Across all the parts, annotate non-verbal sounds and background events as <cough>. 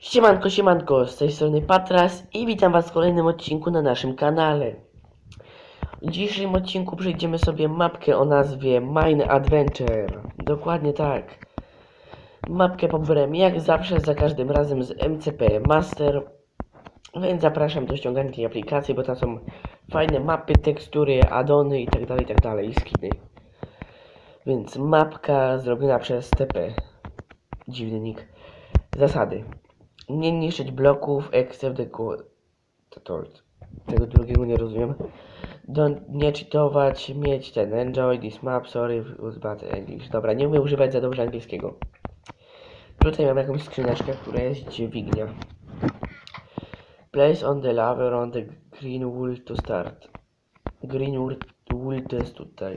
Siemanko, siemanko, z tej strony Patras i witam was w kolejnym odcinku na naszym kanale. W dzisiejszym odcinku przejdziemy sobie mapkę o nazwie Mine Adventure. Dokładnie tak. Mapkę pobrałem jak zawsze, za każdym razem z MCP Master. Więc zapraszam do ściągania tej aplikacji, bo tam są fajne mapy, tekstury, addony itd., itd. i skiny. Więc mapka zrobiona przez TP. Dziwny nick. Zasady. Nie niszczyć bloków, except to, tego drugiego nie rozumiem. Don't, nie cheatować, mieć ten enjoy this map, sorry, was bad English. Dobra, nie umiem używać za dobrze angielskiego. Tutaj mam jakąś skrzyneczkę, która jest dźwignia. Place on the lever on the green wool to start. Green wool, to jest tutaj.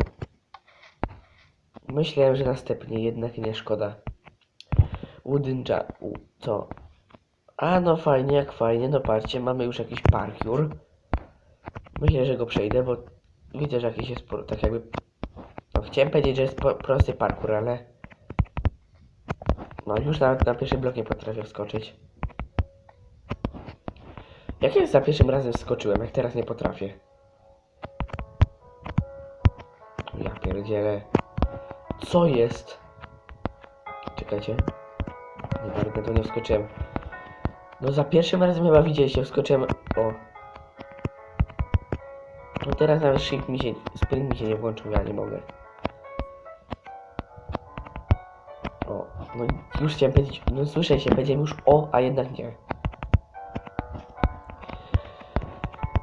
Myślałem, że następnie, jednak nie szkoda. Wooden ja... U, co? A no fajnie, jak fajnie, no patrzcie, mamy już jakiś parkour. Myślę, że go przejdę, bo widzę, że jakiś jest tak jakby... No chciałem powiedzieć, że jest po, prosty parkour, ale... No już nawet na pierwszy blok nie potrafię wskoczyć. Jak ja za pierwszym razem wskoczyłem, jak teraz nie potrafię? Ja pierdzielę. Co jest? Czekajcie. Nie, to nie wskoczyłem. No za pierwszym razem chyba widzieliście, wskoczyłem... O. No teraz nawet shift mi się... Sprint mi się nie włączył, ja nie mogę. O. No już chciałem powiedzieć... No słyszę się, powiedziałem już o, a jednak nie.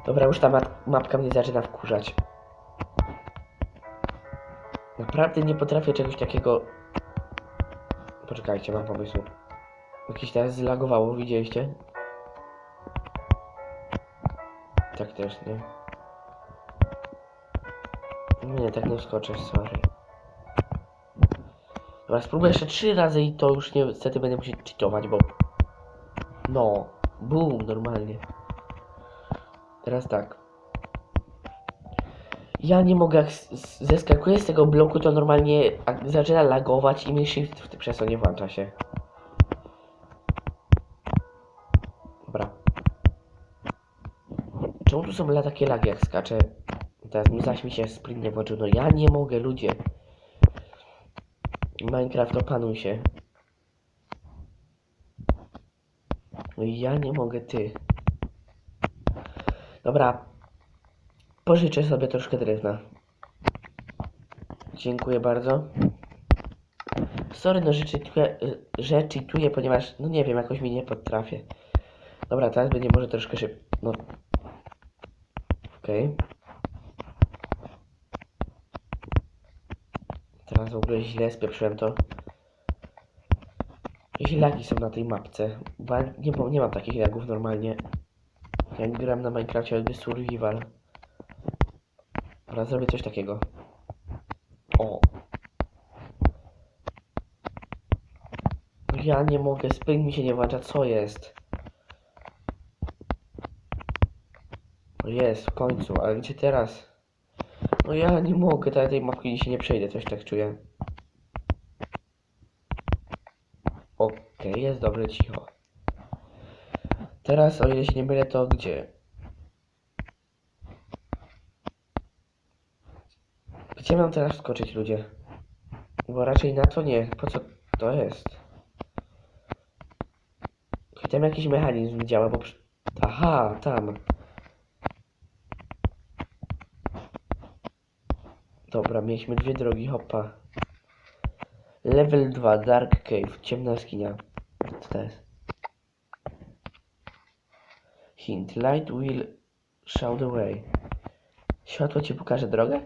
Dobra, już ta map mapka mnie zaczyna wkurzać. Naprawdę nie potrafię czegoś takiego... Poczekajcie, mam pomysł. Jakiś teraz zlagowało, widzieliście? Tak też, nie? Nie, tak nie wskoczę, sorry. Dobra, spróbuję jeszcze trzy razy i to już niestety będę musiał cheatować, bo... No, boom, normalnie. Teraz tak. Ja nie mogę, jak zeskakuję z tego bloku, to normalnie zaczyna lagować i mi shift przez to nie włącza się. Tu są la- takie lagi jak skaczę? Teraz mi zaś mi się sprint nie włączył. No ja nie mogę, ludzie. Minecraft opanuj się. No ja nie mogę, ty. Dobra. Pożyczę sobie troszkę drewna. Dziękuję bardzo. Sorry, no że cheatuję, ponieważ, no nie wiem, jakoś mi nie potrafię. Dobra, teraz będzie może troszkę szyb... No. Teraz w ogóle źle spieprzyłem to. Jakieś lagi są na tej mapce. Bo nie, nie mam takich lagów normalnie. Jak gram na Minecrafcie jakby survival. Dobra, zrobię coś takiego. O. Ja nie mogę, spring mi się nie włącza, co jest? Jest, w końcu, ale gdzie teraz? No ja nie mogę, tej, tej mapki dzisiaj nie przejdę, coś tak czuję. Okej, jest dobre, cicho. Teraz, o ile się nie mylę, to gdzie? Gdzie mam teraz skoczyć, ludzie? Bo raczej na to nie. Po co to jest? Tam jakiś mechanizm działa, bo... Aha, tam. Dobra, mieliśmy dwie drogi, hopa. Level 2, Dark Cave, ciemna skinia. Co to jest? Hint, light will show the way. Światło ci pokaże drogę?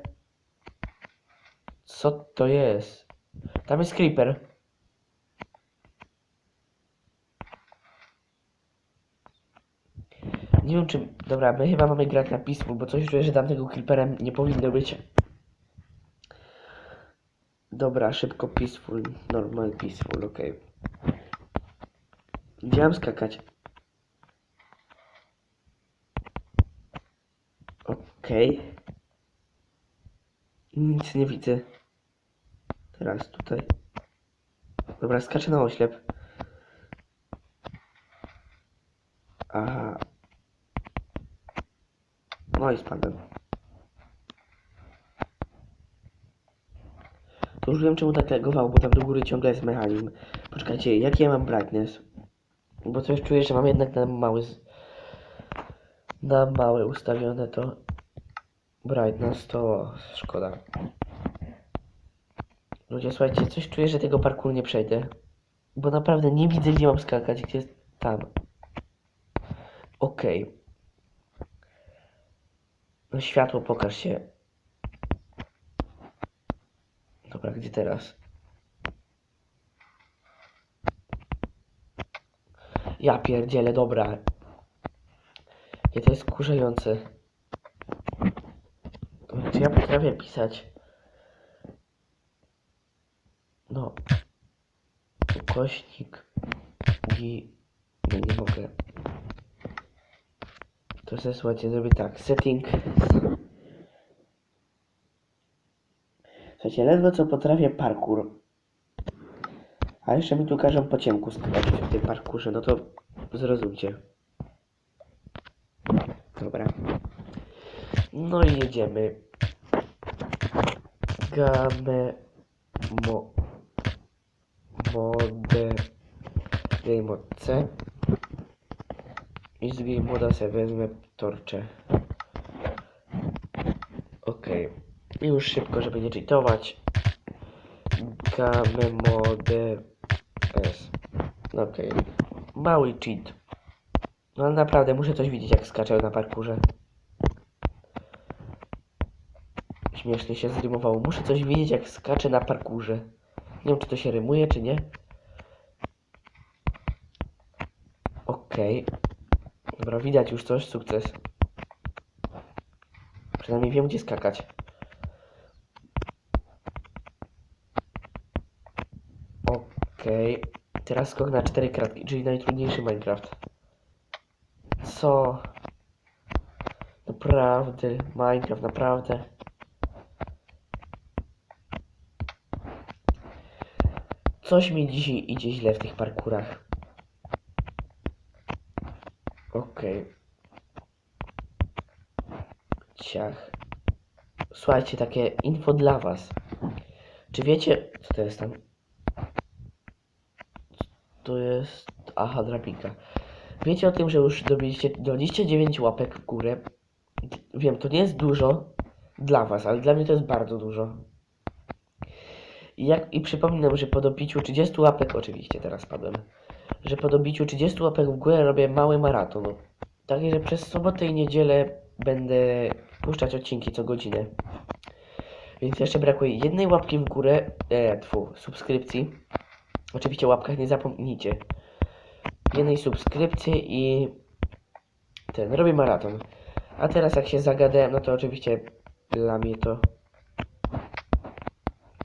Co to jest? Tam jest creeper. Nie wiem czy... Dobra, my chyba mamy grać na Peaceful, bo coś czuję, że tamtego creeperem nie powinno być. Dobra, szybko Peaceful, normal Peaceful, okej. Gdzie mam skakać? Okej. Nic nie widzę. Teraz tutaj. Dobra, skaczę na oślep. Aha. No i spadłem. To już wiem czemu tak lagowało, bo tam do góry ciągle jest mechanizm. Poczekajcie, jaki ja mam brightness? Bo coś czuję, że mam jednak na mały... Na małe ustawione to... Brightness to szkoda. Ludzie, słuchajcie, coś czuję, że tego parkouru nie przejdę. Bo naprawdę nie widzę, gdzie mam skakać, gdzie jest tam. Okej. No światło, pokaż się. Dobra, gdzie teraz? Ja pierdzielę, dobra. Nie, to jest kurzające. Czy ja potrafię pisać? No. Ukośnik. I... Nie, nie mogę. To sobie, słuchajcie, zrobię tak. Setting. Słuchajcie, ledwo co potrafię parkour. A jeszcze mi tu każą po ciemku skakać w tym parkurze, no to zrozumcie. Dobra. No i jedziemy. Game mo mode game C i z game moda sobie wezmę torcze. Okej. I już szybko, żeby nie cheatować. Game mode S. No Okej. Mały cheat. No naprawdę muszę coś widzieć jak skaczę na parkurze. Śmiesznie się zrymowało. Muszę coś widzieć jak skaczę na parkurze. Nie wiem czy to się rymuje czy nie. Okej. Dobra, widać już coś, sukces. Przynajmniej wiem gdzie skakać. Okej. Teraz skok na cztery kratki, czyli najtrudniejszy Minecraft. Co? Naprawdę, Minecraft, naprawdę. Coś mi dzisiaj idzie źle w tych parkurach. Okej. Ciach. Słuchajcie, takie info dla was. Czy wiecie, co to jest tam? To jest... Aha, drabinka. Wiecie o tym, że już dobiliście 29 łapek w górę. Wiem, to nie jest dużo dla was, ale dla mnie to jest bardzo dużo. I, jak, I przypominam, że po dobiciu 30 łapek, oczywiście teraz padłem, że po dobiciu 30 łapek w górę robię mały maraton. Także przez sobotę i niedzielę będę puszczać odcinki co godzinę. Więc jeszcze brakuje jednej łapki w górę, e, subskrypcji. Oczywiście łapkach nie zapomnijcie. Jednej subskrypcji i ten, robię maraton. A teraz jak się zagadałem, no to oczywiście dla mnie to...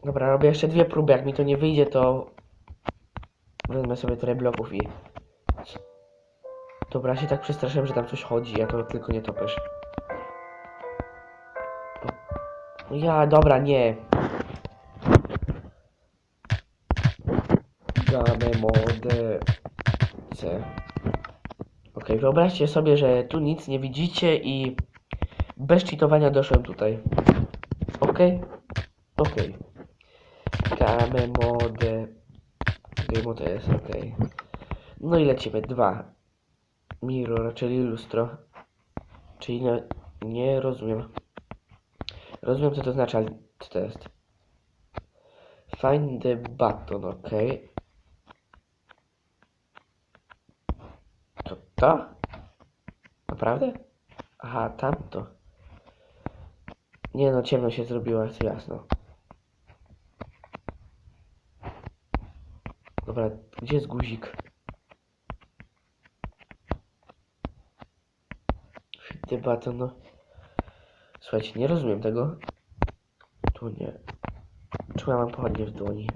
Dobra, robię jeszcze dwie próby, jak mi to nie wyjdzie, to wezmę sobie trochę bloków i... Dobra, się tak przestraszyłem, że tam coś chodzi, a to tylko nie topesz. O, Ja, dobra, nie. Game mode C. Ok, wyobraźcie sobie, że tu nic nie widzicie i bez cheatowania doszłem tutaj. Ok? Ok. Game mode... Game mode S, ok. No i lecimy. Dwa. Mirror, czyli lustro. Czyli nie, nie rozumiem. Rozumiem co to znaczy, ale co to jest? Find the button, ok. To? Naprawdę? Aha, tamto. Nie no, ciemno się zrobiło, jest jasno. Dobra, gdzie jest guzik? Button, no. Słuchajcie, nie rozumiem tego. Tu nie. Mam pochodnie w dłoni?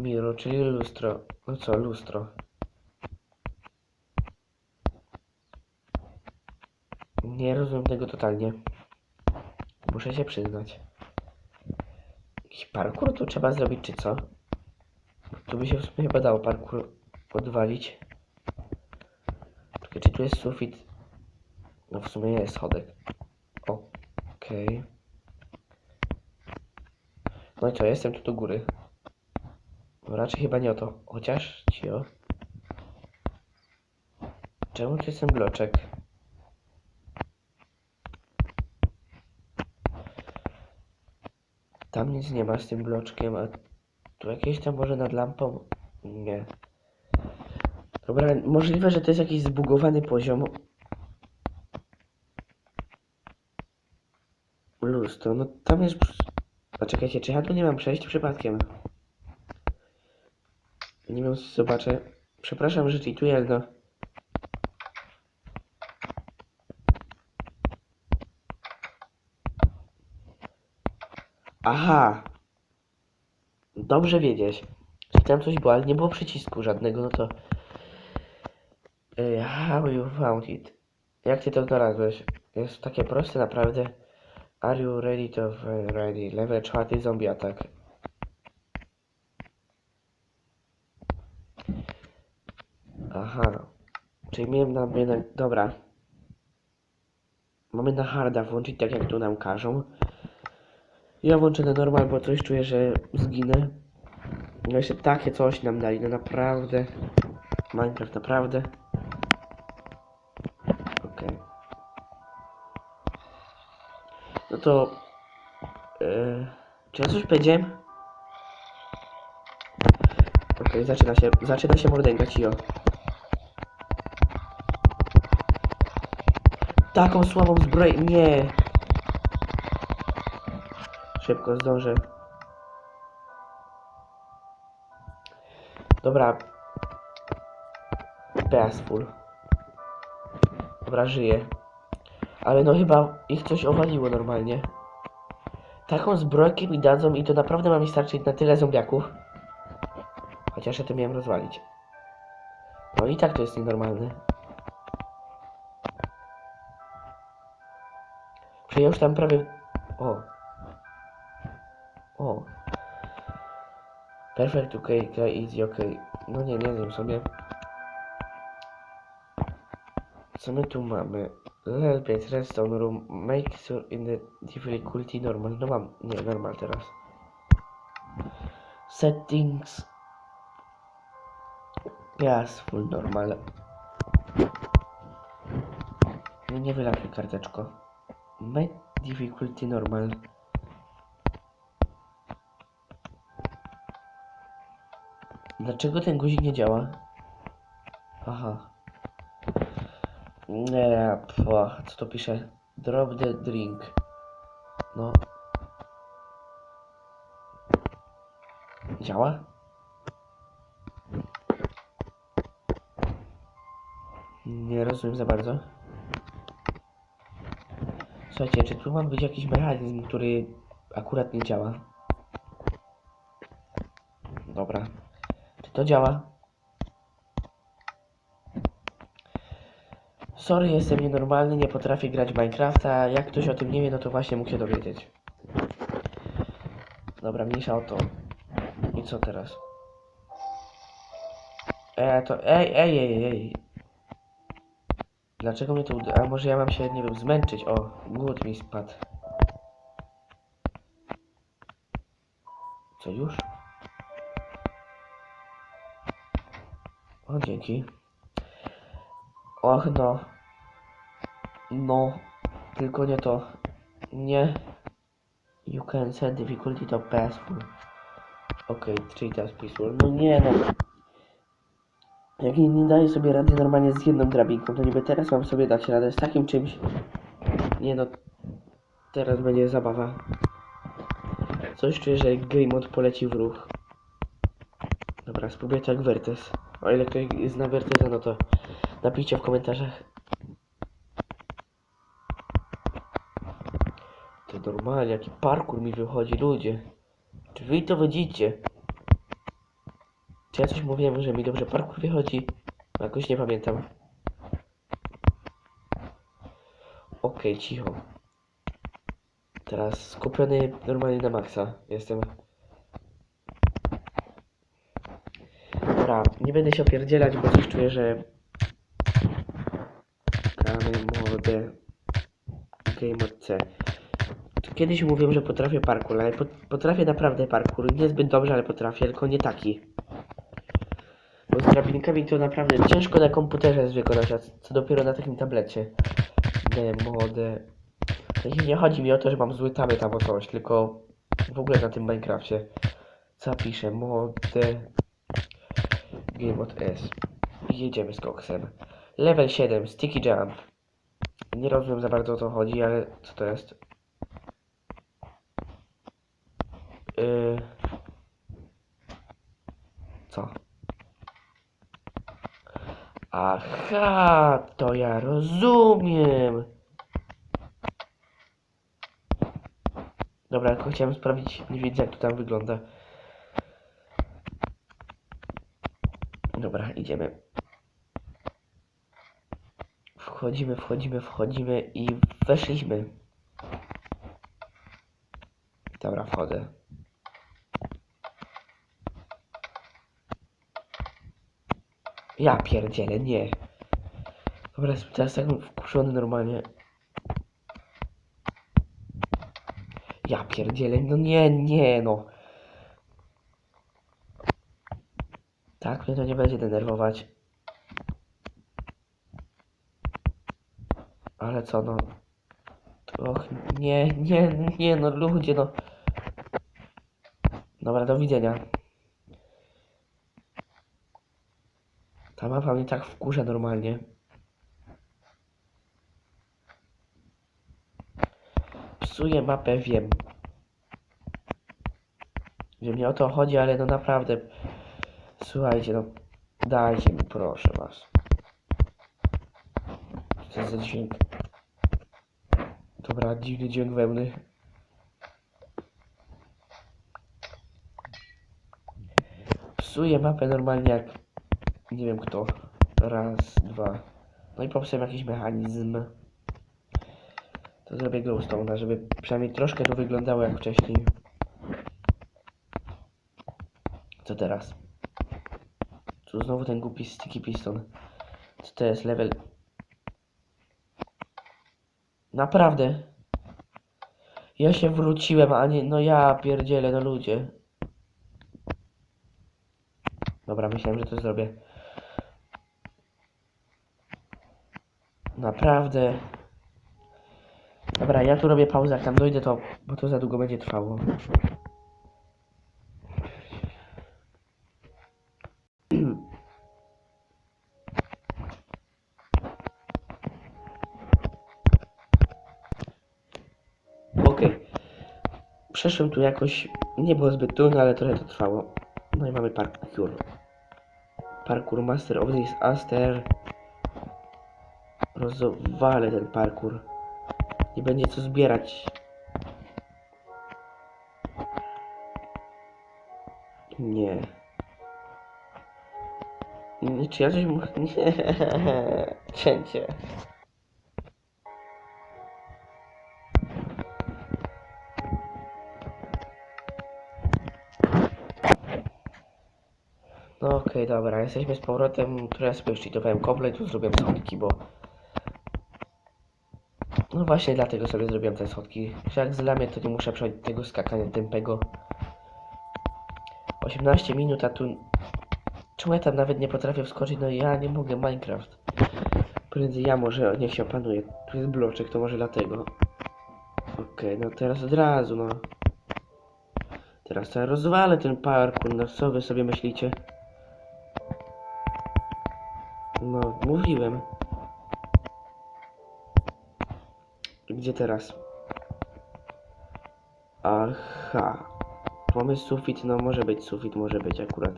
Mirror, czyli lustro. No co, lustro. Nie rozumiem tego totalnie. Muszę się przyznać. Jakiś parkour tu trzeba zrobić, czy co? Tu by się w sumie chyba dało parkour odwalić. tu jest sufit. No w sumie jest schodek. Okej. No i co, jestem tu do góry. No raczej chyba nie o to. Chociaż, cio. Czemu tu jest ten bloczek? Tam nic nie ma z tym bloczkiem, a tu jakieś tam może nad lampą? Nie. Dobra, możliwe, że to jest jakiś zbugowany poziom. Lustro, no tam jest... A czekajcie, czy ja tu nie mam przejść przypadkiem? Nie wiem, zobaczę. Przepraszam, że cheatuję, ale no... Aha! Dobrze wiedzieć. Że tam coś było, ale nie było przycisku żadnego, no to... How you found it? Jak ty to znalazłeś? Jest takie proste naprawdę. Are you ready to ready? Level czwarty zombie atak. Aha. Czyli miałem na mnie. Dobra. Mamy na harda włączyć tak jak tu nam każą. Ja włączę na normal, bo coś czuję, że zginę. No jeszcze takie coś nam dali, no naprawdę. Minecraft naprawdę. Okej. No to... Yy, czy ja coś powiedziałem? Okej, zaczyna się, zaczyna się mordęga, cio. Taką słabą zbroję, nie! Szybko zdążę. Dobra. Peaceful. Dobra, żyję. Ale no chyba ich coś owaliło normalnie. Taką zbrojkę mi dadzą i to naprawdę ma mi starczyć na tyle zombiaków. Chociaż ja to miałem rozwalić. No i tak to jest nienormalne. Ja już tam prawie... O. O. Perfect, ok, ok, easy, ok. No nie, nie wiem sobie. Co my tu mamy? 5, redstone room, make sure in the difficulty normal. No mam, nie, normal teraz. Settings. Peaceful, normal. Nie, nie wylatuj karteczko. Make difficulty normal. Dlaczego ten guzik nie działa? Aha. Nie, po, co to pisze? Drop the drink. No. Działa? Nie rozumiem za bardzo. Słuchajcie, czy tu ma być jakiś mechanizm, który akurat nie działa? Dobra. Czy to działa? Sorry, jestem nienormalny, nie potrafię grać Minecrafta. Jak ktoś o tym nie wie, no to właśnie mógł się dowiedzieć. Dobra, mniejsza o to. I co teraz? E, to... Ej, ej, ej, ej. Dlaczego mnie to uda... A może ja mam się, nie wiem, zmęczyć? O, głód mi spadł. Co, już? O, dzięki. Och, no. No. Tylko nie to. Nie. You can set difficulty to peaceful. Okej, okay, czyli teraz peaceful. No nie, no. Jak nie, daję sobie rady normalnie z jedną drabinką, to niby teraz mam sobie dać radę z takim czymś. Nie no. Teraz będzie zabawa. Coś czuję, że game mode poleci w ruch. Dobra, spróbuję tak Vertes. O ile ktoś zna Vertesa, no to napiszcie w komentarzach. To normalnie, jaki parkour mi wychodzi, ludzie. Czy wy to widzicie? Czy ja coś mówiłem, że mi dobrze parkour wychodzi? Jakoś nie pamiętam. Okej, cicho. Teraz skupiony normalnie na maksa. Jestem. Dobra, nie będę się opierdzielać, bo coś czuję, że mode Game mode C. Kiedyś mówiłem, że potrafię parkour, ale pot potrafię naprawdę parkour. Niezbyt dobrze, ale potrafię, tylko nie taki. Drabinkami to naprawdę ciężko na komputerze wykonać, co dopiero na takim tablecie. Game mode. Nie chodzi mi o to, że mam zły tamy tam o coś, tylko w ogóle na tym Minecrafcie. Zapiszę mode Game mode S. Jedziemy z koksem. Level 7, sticky jump. Nie rozumiem za bardzo o co chodzi, ale co to jest? Yy... Co? Aha, to ja rozumiem. Dobra, tylko chciałem sprawdzić, nie widzę jak to tam wygląda. Dobra, idziemy. Wchodzimy, wchodzimy, wchodzimy i weszliśmy. Dobra, wchodzę. Ja pierdzielę, nie. Dobra, jestem teraz tak wkurzony normalnie. Ja pierdzielę, no nie, nie, no. Tak, mnie to nie będzie denerwować. Ale co, no. Och, nie, nie, nie, no ludzie, no. Dobra, do widzenia. Ta mapa mnie tak wkurza normalnie. Psuje mapę, wiem. Że mnie o to chodzi, ale no naprawdę. Słuchajcie, no. Dajcie mi, proszę was. Co za dźwięk? Dobra, dziwny dźwięk wełny. Psuje mapę normalnie jak nie wiem kto. Raz, dwa. No i popsułem jakiś mechanizm. To zrobię glowstone'a, żeby przynajmniej troszkę to wyglądało jak wcześniej. Co teraz? Tu znowu ten głupi sticky piston. Co to jest? Level... Naprawdę? Ja się wróciłem, a nie... No ja pierdzielę, no ludzie. Dobra, myślałem, że to zrobię. Naprawdę. Dobra, ja tu robię pauzę, jak tam dojdę to, bo to za długo będzie trwało. Okej. Przeszłem tu jakoś, nie było zbyt trudno, ale trochę to trwało. No i mamy parkour. Parkour Master of this Aster. Rozwalę ten parkour. Nie będzie co zbierać. Nie. Nie, czy ja coś mu... <laughs> Nie. Cięcie. No okej, dobra, jesteśmy z powrotem. Teraz sobie już cheatowałem komplet, tu zrobiłem schodki, bo... No właśnie dlatego sobie zrobiłem te schodki. Jak zlamię, to nie muszę przechodzić tego skakania tępego. 18 minut, a tu... Czemu ja tam nawet nie potrafię wskoczyć? No ja nie mogę, Minecraft. Prędzej ja może, niech się opanuje. Tu jest bloczek, to może dlatego. Okej, no teraz od razu, no. Teraz ja rozwalę ten parkour, no co wy sobie myślicie? No, mówiłem. Gdzie teraz? Aha. Pomysł sufit, no może być sufit, może być akurat.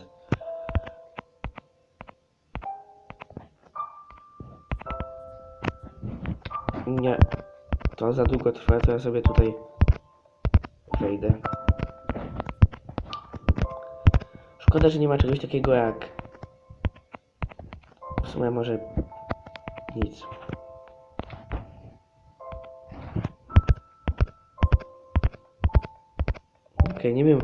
Nie. To za długo trwa, to ja sobie tutaj wejdę. Szkoda, że nie ma czegoś takiego jak... W sumie może... Nic. Okej, nie wiem,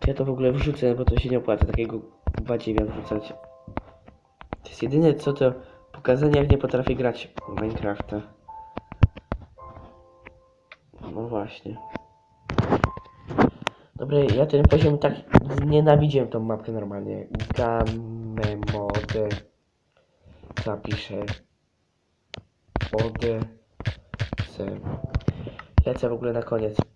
czy ja to w ogóle wrzucę, bo to się nie opłaca takiego badziewian wrzucać. To jest jedyne co to pokazanie jak nie potrafię grać w Minecrafta. No właśnie. Dobra, ja ten poziom tak nienawidziłem tą mapkę normalnie. Game mode. Zapiszę. Ode. Lecę w ogóle na koniec.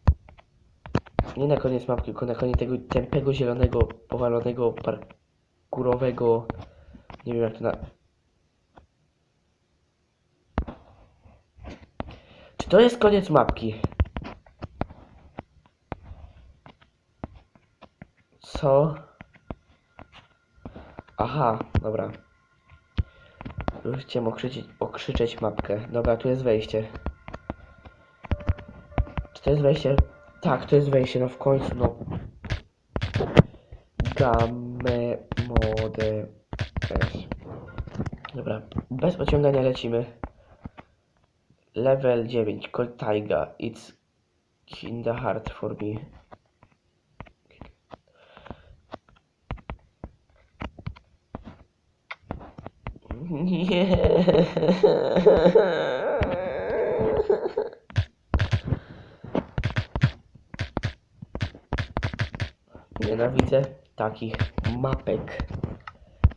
Nie na koniec mapki, tylko na koniec tego tępego, zielonego, powalonego, parkurowego. Nie wiem jak to na. Czy to jest koniec mapki? Co? Aha, dobra. Już chciałem okrzyczeć, okrzyczeć mapkę. Dobra, tu jest wejście. Czy to jest wejście? Tak, to jest wejście, no w końcu, no. Game mode S. Dobra, bez pociągania lecimy. Level 9, Cold Taiga. It's in the heart for me. <laughs> Nie. <laughs> Nienawidzę takich mapek.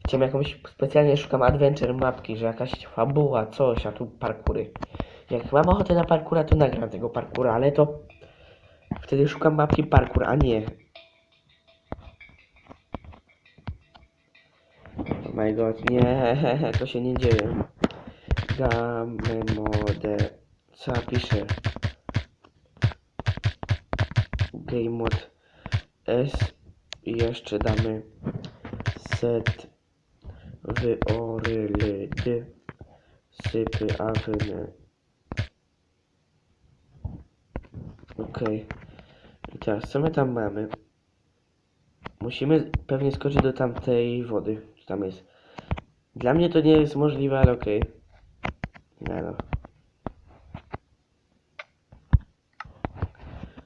Chciałem jakąś, specjalnie szukam adventure mapki, że jakaś fabuła, coś, a tu parkury. Jak mam ochotę na parkura, to nagram tego parkura, ale to wtedy szukam mapki parkur, a nie. Oh my god, nie, <laughs> to się nie dzieje. Game mode, co ja piszę? Game mode S i jeszcze damy set wyorylyd sypy awyny. Okej. I teraz co my tam mamy? Musimy pewnie skoczyć do tamtej wody. Co tam jest? Dla mnie to nie jest możliwe, ale. Nie no.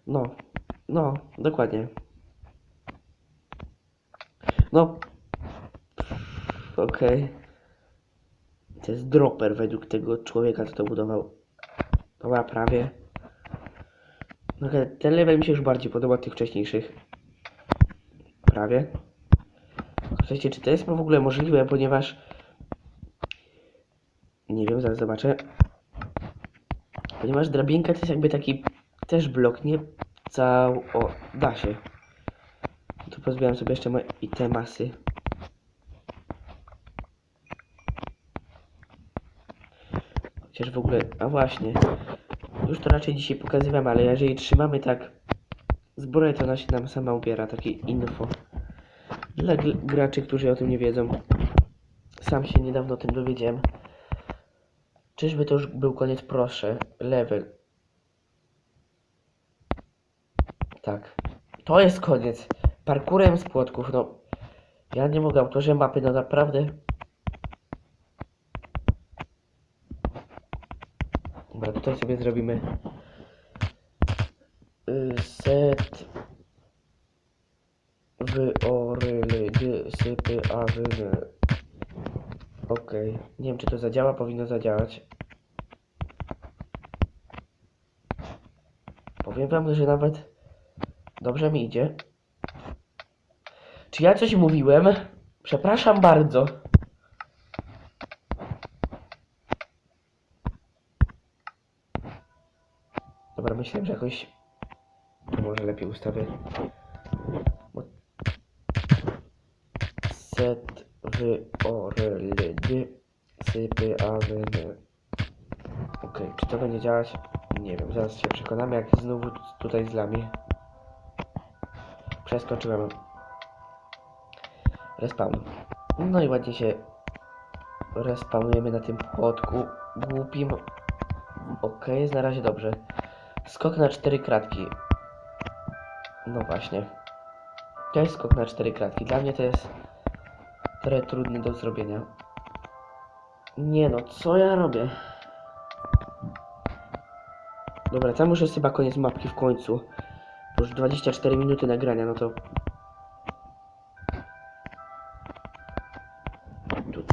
No. No, dokładnie. No. Okej. To jest dropper według tego człowieka, co to budował. Dobra, prawie. Ale ten level mi się już bardziej podoba od tych wcześniejszych. Prawie. Słuchajcie, czy to jest w ogóle możliwe, ponieważ... Nie wiem, zaraz zobaczę. Ponieważ drabinka to jest jakby taki też blok, nie cał... O, da się. Pozbieram sobie jeszcze moje itemasy. Chociaż w ogóle, a właśnie, już to raczej dzisiaj pokazywałem, ale jeżeli trzymamy tak zbroję, to ona się nam sama ubiera, takie info. Dla graczy, którzy o tym nie wiedzą. Sam się niedawno o tym dowiedziałem. Czyżby to już był koniec? Proszę. Level. Tak. To jest koniec. Parkurem z płotków, no. Ja nie mogę, autorze mapy, no naprawdę. Dobra, tutaj sobie zrobimy y, set wyoryly dy, sypy awyny. Okej, nie wiem czy to zadziała, powinno zadziałać. Powiem wam, że nawet dobrze mi idzie. Czy ja coś mówiłem? Przepraszam bardzo. Dobra, myślałem, że jakoś to może lepiej ustawię. Set wyoryldy sypy awyny. Okej, czy to będzie działać? Nie wiem, zaraz się przekonamy, jak znowu tutaj zlami. Przeskoczyłem. Respawn. No i ładnie się respawnujemy na tym płotku głupim. Okej, jest na razie dobrze. Skok na cztery kratki. No właśnie. To jest skok na cztery kratki. Dla mnie to jest trochę trudny do zrobienia. Nie no, co ja robię? Dobra, tam już jest chyba koniec mapki w końcu. Już 24 minuty nagrania, no to...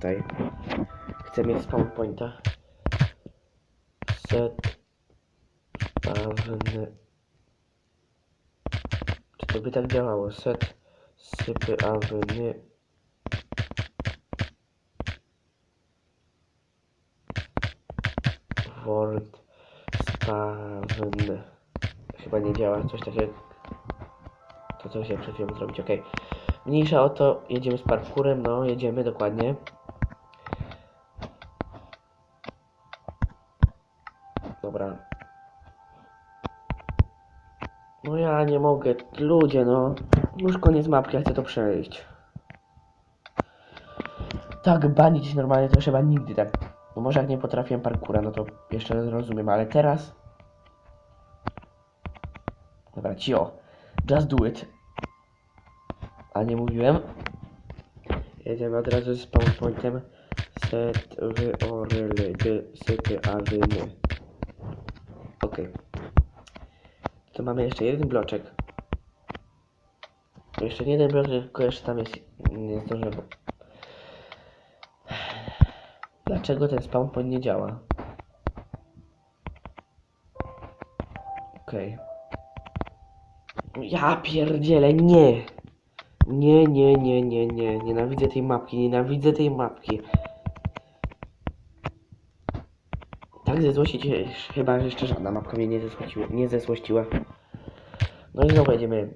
Tutaj. Chcę mieć spawn pointa. Set. Awny. Czy to by tak działało? Set. Sypy awny. Word. Spawn. Chyba nie działa coś takiego. To co się przed chwilą zrobić, ok. Mniejsza o to, jedziemy z parkurem, no jedziemy dokładnie. Dobra. No ja nie mogę, ludzie no. Już koniec mapki, ja chcę to przejść. Tak, banić normalnie to chyba nigdy tak. No może jak nie potrafiłem parkura, no to jeszcze rozumiem, ale teraz... Dobra, cio. Just do it. A nie mówiłem? Jedziemy od razu z spawn pointem. Set w orly, awyny. Okej. To mamy jeszcze jeden bloczek. Jeszcze jeden bloczek, tylko jeszcze tam jest... Nie zdążę, bo... Dlaczego ten spawn point nie działa? Okej. Ja pierdzielę, nie! Nie, nie, nie, nie, nie. Nienawidzę tej mapki, nienawidzę tej mapki. Tak ze złości cię, chyba że jeszcze żadna mapka mnie nie zesłościła. Nie zesłościła. No i znowu będziemy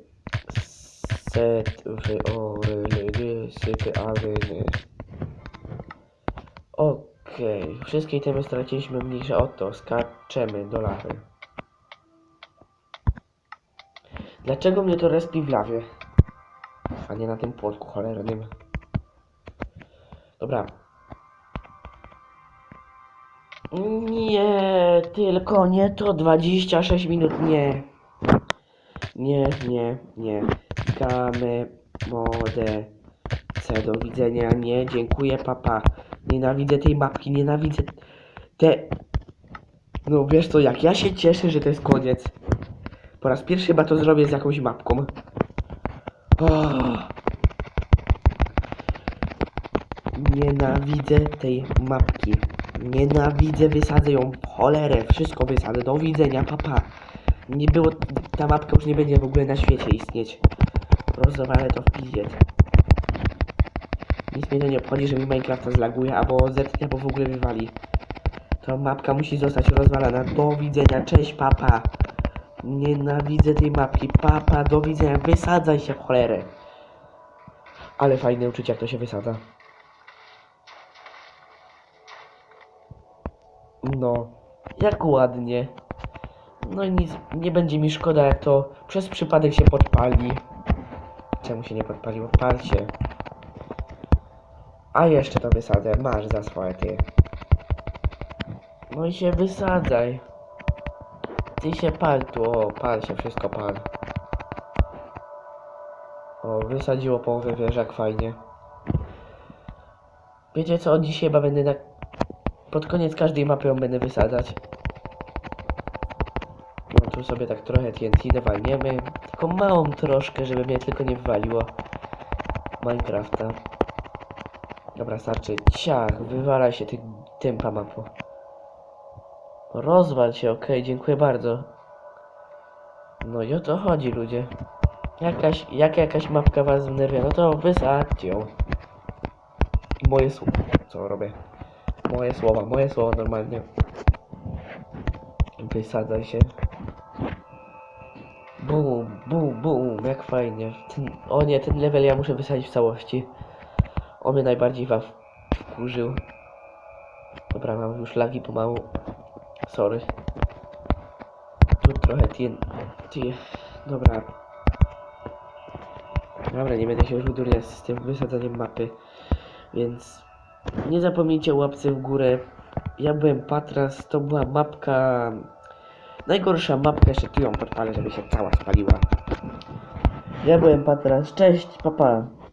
set w orly, sypy awyny. Okej, wszystkie itemy straciliśmy mniejsze o to. Skaczemy do lawy. Dlaczego mnie to respi w lawie? A nie na tym płotku cholernym. Dobra. Nie, tylko nie to 26 minut, nie. Nie, nie, nie. Kamy, mode. C, do widzenia, nie, dziękuję, papa. Nienawidzę tej mapki, nienawidzę te... No wiesz co, jak ja się cieszę, że to jest koniec. Po raz pierwszy chyba to zrobię z jakąś mapką. Nienawidzę tej mapki. Nienawidzę, wysadzę ją w cholerę. Wszystko wysadzę. Do widzenia, papa. Nie było, ta mapka już nie będzie w ogóle na świecie istnieć. Rozwalę to w pizdziec. Nic mnie to nie obchodzi, że mi Minecrafta zlaguje, albo zetnie, albo w ogóle wywali. To mapka musi zostać rozwalona. Do widzenia, cześć papa. Nienawidzę tej mapki. Papa, do widzenia. Wysadzaj się w cholerę. Ale fajne uczucie, jak to się wysadza. No, jak ładnie. No i nic, nie będzie mi szkoda, jak to przez przypadek się podpali. Czemu się nie podpaliło? Pal się. A jeszcze to wysadzę. Masz za swoje ty. No i się wysadzaj. Ty się pal tu, o, pal się, wszystko pal. O, wysadziło połowę wież, jak fajnie. Wiecie co, dzisiaj chyba będę na... Pod koniec każdej mapy ją będę wysadzać. No tu sobie tak trochę TNT nawalniemy. Tylko małą troszkę, żeby mnie tylko nie wywaliło. Minecrafta. Dobra, starczy. Ciach, wywalaj się ty tympa mapo. Rozwal się, okej, dziękuję bardzo. No i o to chodzi, ludzie. Jakaś, jak jakaś mapka was wnerwia, no to wysadźcie ją. Moje słowa. Co robię? Moje słowa, moje słowa normalnie. Wysadzaj się. Bum, bum, bum, jak fajnie. Ten, o nie, ten level ja muszę wysadzić w całości. On mnie najbardziej wkurzył. Dobra, mam już lagi pomału. Sorry. Tu trochę. Tie... Dobra. Dobra, nie będę się już udurniać z tym wysadzaniem mapy. Więc... Nie zapomnijcie łapce w górę. Ja byłem Patras, to była mapka... Najgorsza mapka, jeszcze tu ją podpalę, żeby się cała spaliła. Ja byłem Patras, cześć, papa. Pa.